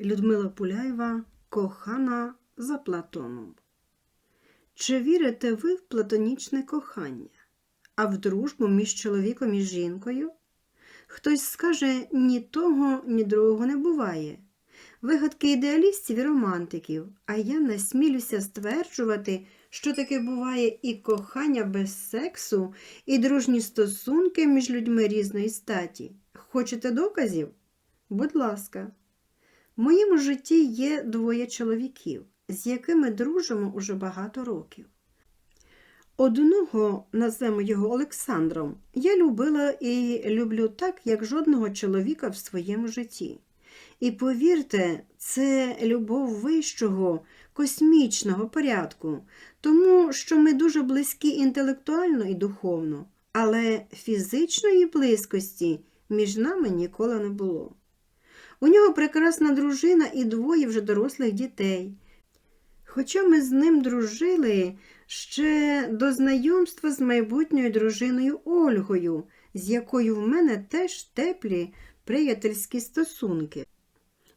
Людмила Пуляєва Кохана за Платоном. Чи вірите ви в платонічне кохання, а в дружбу між чоловіком і жінкою? Хтось скаже, ні того, ні другого не буває. Вигадки ідеалістів і романтиків, а я насмілюся стверджувати, що таке буває і кохання без сексу, і дружні стосунки між людьми різної статі. Хочете доказів? Будь ласка. В моєму житті є двоє чоловіків, з якими дружимо уже багато років. Одного, назвемо його Олександром, я любила і люблю так, як жодного чоловіка в своєму житті. І повірте, це любов вищого, космічного порядку, тому що ми дуже близькі інтелектуально і духовно, але фізичної близькості між нами ніколи не було. У нього прекрасна дружина і двоє вже дорослих дітей. Хоча ми з ним дружили ще до знайомства з майбутньою дружиною Ольгою, з якою в мене теж теплі приятельські стосунки.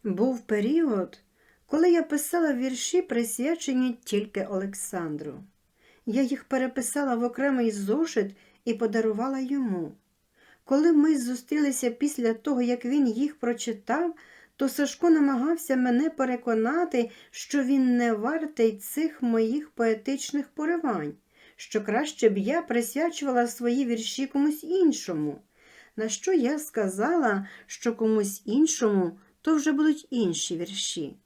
Був період, коли я писала вірші, присвячені тільки Олександру. Я їх переписала в окремий зошит і подарувала йому. Коли ми зустрілися після того, як він їх прочитав, то Сашко намагався мене переконати, що він не вартий цих моїх поетичних поривань, що краще б я присвячувала свої вірші комусь іншому. На що я сказала, що комусь іншому то вже будуть інші вірші.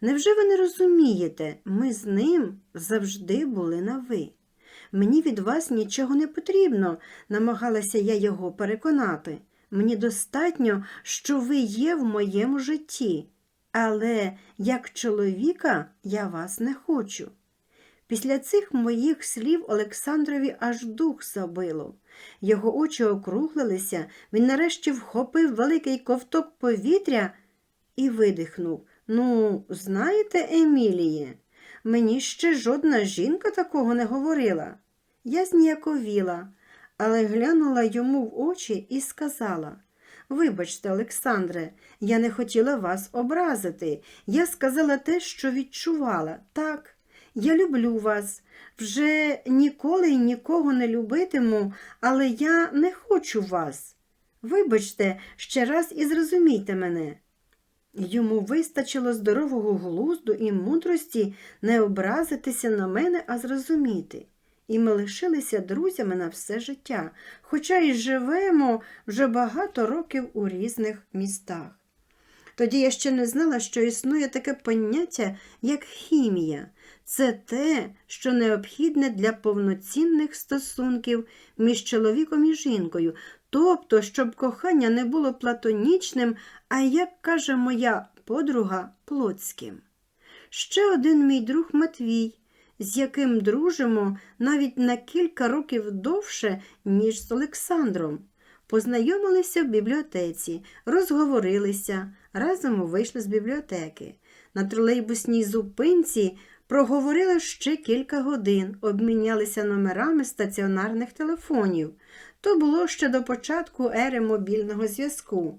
Невже ви не розумієте, ми з ним завжди були на ви. Мені від вас нічого не потрібно, намагалася я його переконати. Мені достатньо, що ви є в моєму житті, але як чоловіка я вас не хочу. Після цих моїх слів Олександрові аж дух забило. Його очі округлилися, він нарешті вхопив великий ковток повітря і видихнув. Ну, знаєте, Еміліє, мені ще жодна жінка такого не говорила. Я зніяковіла, але глянула йому в очі і сказала Вибачте, Олександре, я не хотіла вас образити. Я сказала те, що відчувала. Так, я люблю вас. Вже ніколи нікого не любитиму, але я не хочу вас. Вибачте, ще раз і зрозумійте мене. Йому вистачило здорового глузду і мудрості не образитися на мене, а зрозуміти. І ми лишилися друзями на все життя, хоча й живемо вже багато років у різних містах. Тоді я ще не знала, що існує таке поняття, як хімія. Це те, що необхідне для повноцінних стосунків між чоловіком і жінкою, тобто, щоб кохання не було платонічним, а, як каже моя подруга, плотським. Ще один мій друг Матвій, з яким дружимо навіть на кілька років довше, ніж з Олександром. Познайомилися в бібліотеці, розговорилися, разом вийшли з бібліотеки. На тролейбусній зупинці проговорили ще кілька годин, обмінялися номерами стаціонарних телефонів. То було ще до початку ери мобільного зв'язку.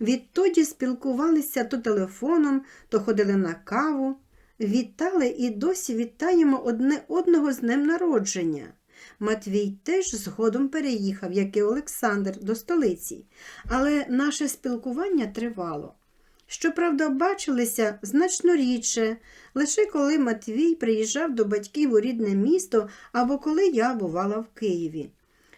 Відтоді спілкувалися то телефоном, то ходили на каву. Вітали і досі вітаємо одне одного з днем народження. Матвій теж згодом переїхав, як і Олександр, до столиці, але наше спілкування тривало. Щоправда, бачилися значно рідше, лише коли Матвій приїжджав до батьків у рідне місто або коли я бувала в Києві.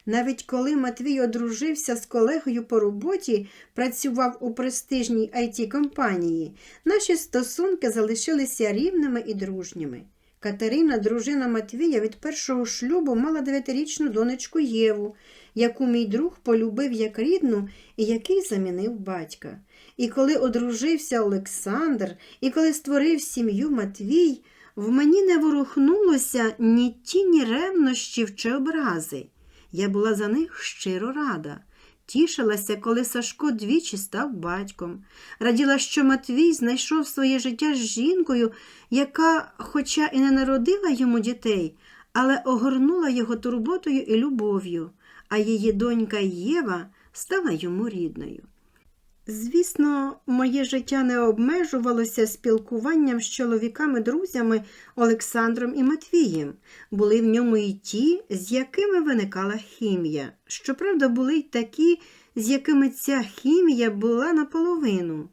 Навіть коли Матвій одружився з колегою по роботі, працював у престижній it компанії наші стосунки залишилися рівними і дружніми. Катерина, дружина Матвія, від першого шлюбу мала дев'ятирічну донечку Єву, яку мій друг полюбив як рідну і який замінив батька. І коли одружився Олександр, і коли створив сім'ю Матвій, в мені не ворухнулося ні тіні ревнощів чи образи. Я була за них щиро рада. Тішилася, коли Сашко двічі став батьком. Раділа, що Матвій знайшов своє життя з жінкою, яка, хоча і не народила йому дітей, але огорнула його турботою і любов'ю, а її донька Єва стала йому рідною. Звісно, моє життя не обмежувалося спілкуванням з чоловіками-друзями Олександром і Матвієм. Були в ньому і ті, з якими виникала хімія. Щоправда, були й такі, з якими ця хімія була наполовину.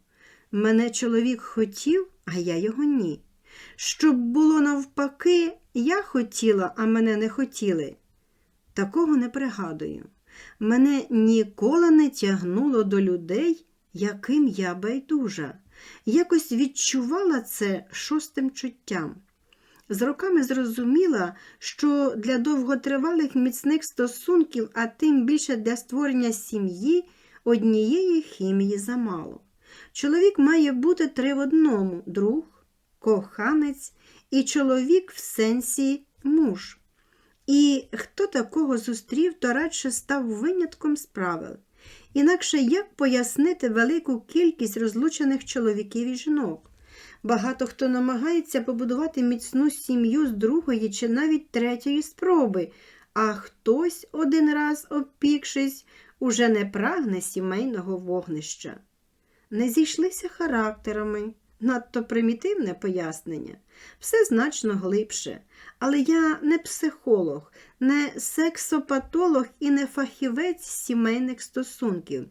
Мене чоловік хотів, а я його ні. Щоб було навпаки, я хотіла, а мене не хотіли. Такого не пригадую. Мене ніколи не тягнуло до людей, яким я байдужа. Якось відчувала це шостим чуттям. З роками зрозуміла, що для довготривалих міцних стосунків, а тим більше для створення сім'ї, однієї хімії замало. Чоловік має бути три в одному друг, коханець і чоловік в сенсі муж. І хто такого зустрів, то радше став винятком з правил. Інакше як пояснити велику кількість розлучених чоловіків і жінок? Багато хто намагається побудувати міцну сім'ю з другої чи навіть третьої спроби, а хтось один раз обпікшись, уже не прагне сімейного вогнища. Не зійшлися характерами, надто примітивне пояснення, все значно глибше. Але я не психолог, не сексопатолог і не фахівець сімейних стосунків,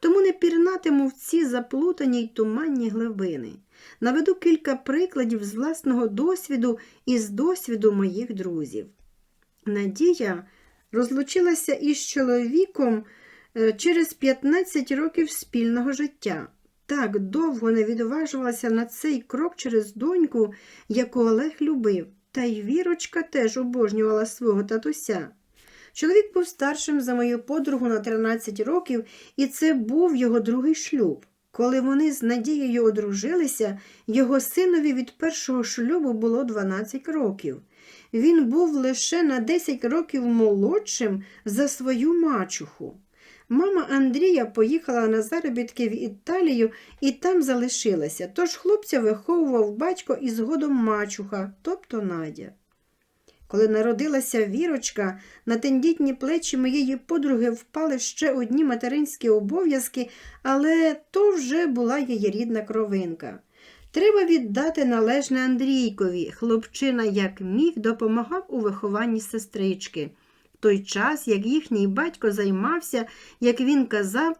тому не пірнатиму в ці заплутані й туманні глибини. Наведу кілька прикладів з власного досвіду і з досвіду моїх друзів. Надія розлучилася із чоловіком е, через 15 років спільного життя. Так довго не відважувалася на цей крок через доньку, яку Олег любив. Та й вірочка теж обожнювала свого татуся. Чоловік був старшим за мою подругу на 13 років, і це був його другий шлюб. Коли вони з Надією одружилися, його синові від першого шлюбу було 12 років. Він був лише на 10 років молодшим за свою мачуху. Мама Андрія поїхала на заробітки в Італію і там залишилася, тож хлопця виховував батько і згодом мачуха, тобто Надя. Коли народилася вірочка, на тендітні плечі моєї подруги впали ще одні материнські обов'язки, але то вже була її рідна кровинка. Треба віддати належне Андрійкові. Хлопчина, як міг, допомагав у вихованні сестрички той час, як їхній батько займався, як він казав,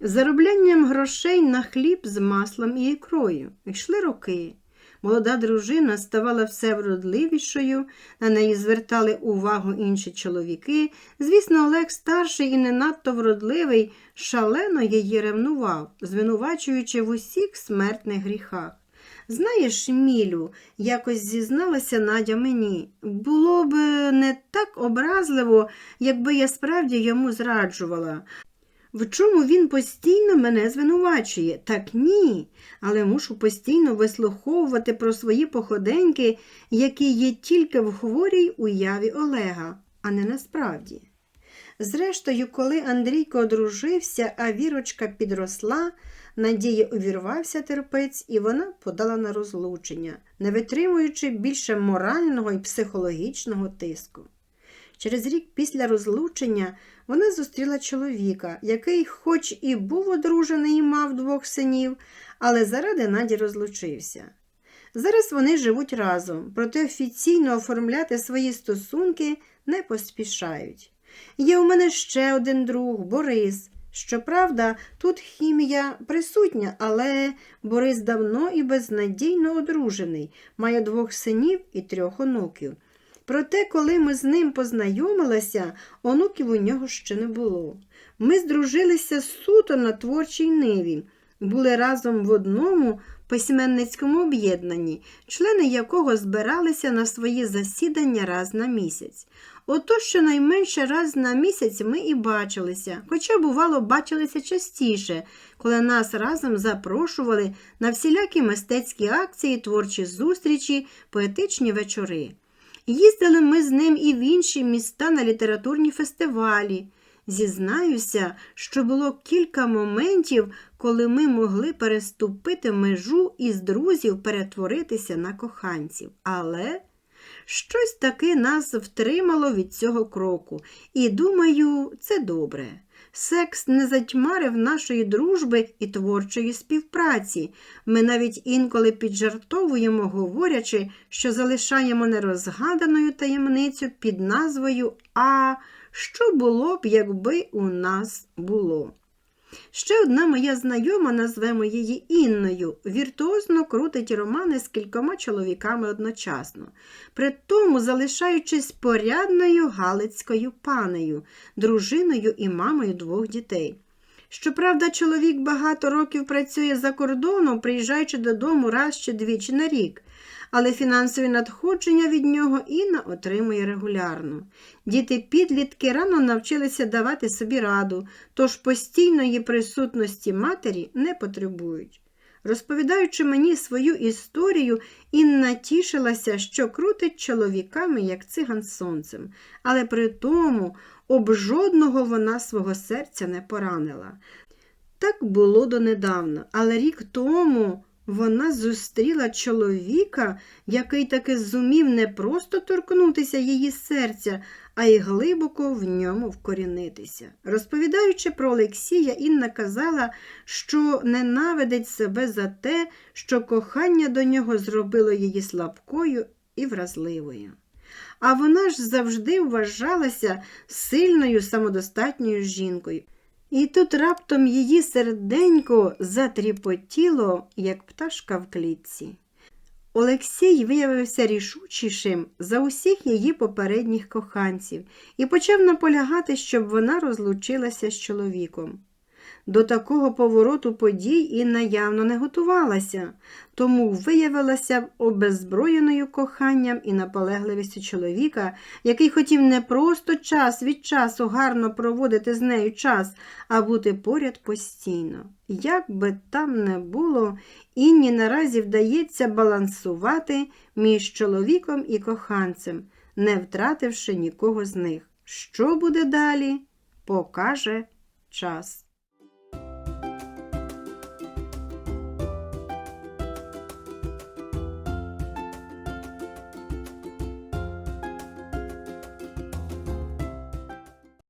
зароблянням грошей на хліб з маслом і ікрою. Йшли роки. Молода дружина ставала все вродливішою, на неї звертали увагу інші чоловіки. Звісно, Олег старший і не надто вродливий, шалено її ревнував, звинувачуючи в усіх смертних гріхах. Знаєш, Мілю, якось зізналася Надя мені, було б не так образливо, якби я справді йому зраджувала. В чому він постійно мене звинувачує? Так ні, але мушу постійно вислуховувати про свої походеньки, які є тільки в хворій уяві Олега, а не насправді. Зрештою, коли Андрійко одружився, а вірочка підросла, Надії увірвався терпець, і вона подала на розлучення, не витримуючи більше морального і психологічного тиску. Через рік після розлучення вона зустріла чоловіка, який, хоч і був одружений і мав двох синів, але заради Наді розлучився. Зараз вони живуть разом, проте офіційно оформляти свої стосунки не поспішають. Є у мене ще один друг Борис. Щоправда, тут хімія присутня, але Борис давно і безнадійно одружений, має двох синів і трьох онуків. Проте, коли ми з ним познайомилися, онуків у нього ще не було. Ми здружилися суто на творчій ниві, були разом в одному письменницькому об'єднанні, члени якого збиралися на свої засідання раз на місяць. Ото щонайменше раз на місяць ми і бачилися, хоча, бувало, бачилися частіше, коли нас разом запрошували на всілякі мистецькі акції, творчі зустрічі, поетичні вечори. Їздили ми з ним і в інші міста на літературні фестивалі. Зізнаюся, що було кілька моментів, коли ми могли переступити межу і з друзів перетворитися на коханців. Але щось таки нас втримало від цього кроку, і думаю, це добре. секс не затьмарив нашої дружби і творчої співпраці. Ми навіть інколи піджартовуємо, говорячи, що залишаємо нерозгаданою таємницю під назвою А що було б, якби у нас було. Ще одна моя знайома, назвемо її Інною, віртуозно крутить романи з кількома чоловіками одночасно, при тому залишаючись порядною галицькою панею, дружиною і мамою двох дітей. Щоправда, чоловік багато років працює за кордоном, приїжджаючи додому раз чи двічі на рік, але фінансові надходження від нього Інна отримує регулярно. Діти-підлітки рано навчилися давати собі раду, тож постійної присутності матері не потребують. Розповідаючи мені свою історію, Інна тішилася, що крутить чоловіками, як циган сонцем, але при тому об жодного вона свого серця не поранила. Так було донедавна, але рік тому вона зустріла чоловіка, який таки зумів не просто торкнутися її серця, а й глибоко в ньому вкорінитися. Розповідаючи про Олексія, Інна казала, що ненавидить себе за те, що кохання до нього зробило її слабкою і вразливою. А вона ж завжди вважалася сильною самодостатньою жінкою. І тут раптом її серденько затріпотіло, як пташка в клітці. Олексій виявився рішучішим за усіх її попередніх коханців і почав наполягати, щоб вона розлучилася з чоловіком. До такого повороту подій Інна явно не готувалася, тому виявилася обеззброєною коханням і наполегливістю чоловіка, який хотів не просто час від часу гарно проводити з нею час, а бути поряд постійно. Як би там не було, Інні наразі вдається балансувати між чоловіком і коханцем, не втративши нікого з них. Що буде далі, покаже час.